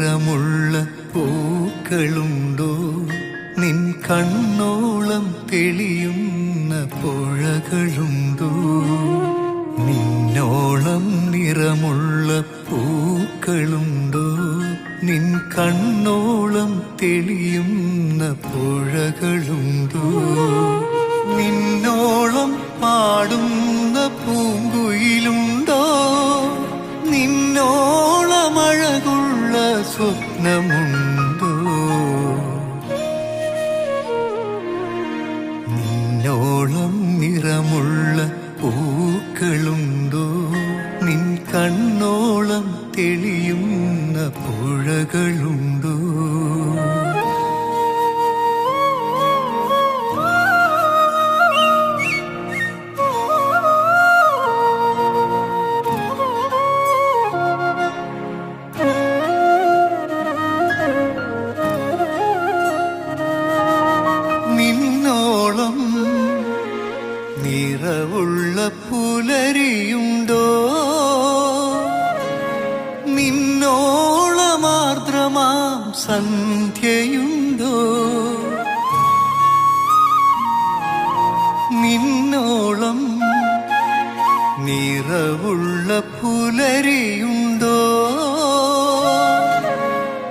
നിറമുള്ള പൂക്കളുണ്ടോ? നിൻ കണ്ണോളം തെളിയുന്ന പുഴകളുണ്ടോ? നിന്നോളം നിറമുള്ള പൂക്കളുണ്ടോ? നിൻ കണ്ണോളം തെളിയുന്ന പുഴകളുണ്ടോ? നിന്നോളം പാടുന്ന പൂങ്കുയിലുണ്ടോ സ്വപ്നമുണ്ടോ? നിന്നോളം നിറമുള്ള പൂക്കളുണ്ടോ? നിൻ കണ്ണോളം തെളിയുന്ന പുഴകളുണ്ടോ? നിറവുള്ള പുലരിയുണ്ടോ? നിന്നോളമാർദ്രമാം സന്ധ്യയുണ്ടോ? നിന്നോളം നിറവുള്ള പുലരിയുണ്ടോ?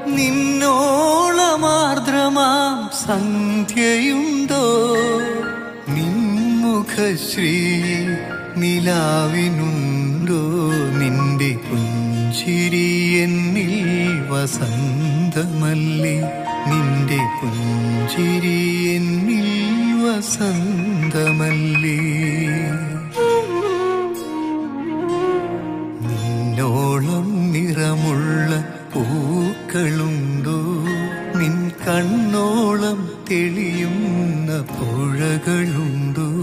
നിന്നോളമാർദ്രമാം സന്ധ്യയുണ്ടോ? നിൻമുഖശ്രീ നിലാവിനുണ്ടോ നിന്റെ പുഞ്ചിരി എന്നിൽ വസന്തമല്ലേ. നിന്റെ പുഞ്ചിരി എന്നിൽ വസന്തമല്ലേ. നിന്നോളം നിറമുള്ള പൂക്കളുണ്ടോ? നിൻ കണ്ണോളം തെളിയുന്ന പുഴകളുണ്ടോ?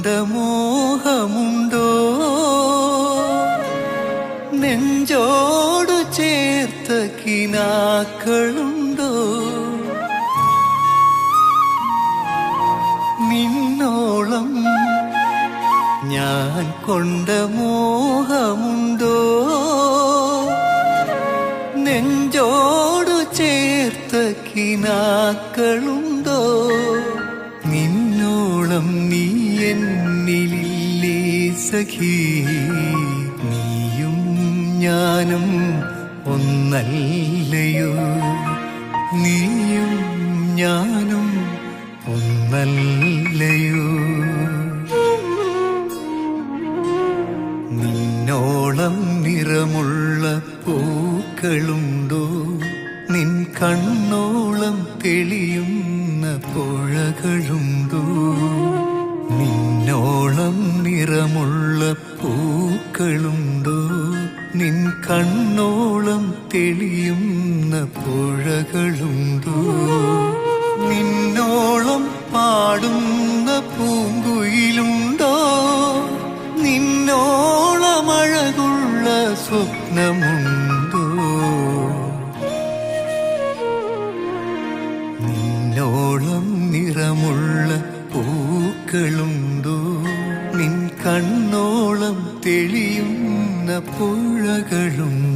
കൊണ്ട മോഹമുണ്ടോ നെഞ്ചോട് ചേർത്ത കിനാക്കളുണ്ടോ? നിന്നോളം ഞാൻ കൊണ്ട മോഹമുണ്ടോ? നെഞ്ചോടു ചേർത്ത കിനാക്കളുണ്ടോ? നിന്നോളം നീ എന്നിലില്ലേ സഖി? നീയും ഞാനും ഒന്നല്ലയോ? നീയും ഞാനും ഒന്നല്ലയോ? നിന്നോളം നിറമുള്ള പൂക്കളുണ്ടോ? നിൻ കണ്ണോളം തെളിയുന്ന പുഴകളുണ്ടോ? നിന്നോളം നിറമുള്ള പൂക്കളുണ്ടോ? നിൻ കണ്ണോളം തെളിയുന്ന പുഴകളുണ്ടോ? നിന്നോളം പാടുന്ന പൂങ്കുയിലുണ്ടോ? നിന്നോളമഴകുള്ള സ്വപ്നമുണ്ടോ? നിന്നോളം നിറമുള്ള പൂക്കളുണ്ടോ നിൻ കണ്ണോളം തെളിയുന്ന പുഴകളുണ്ടോ.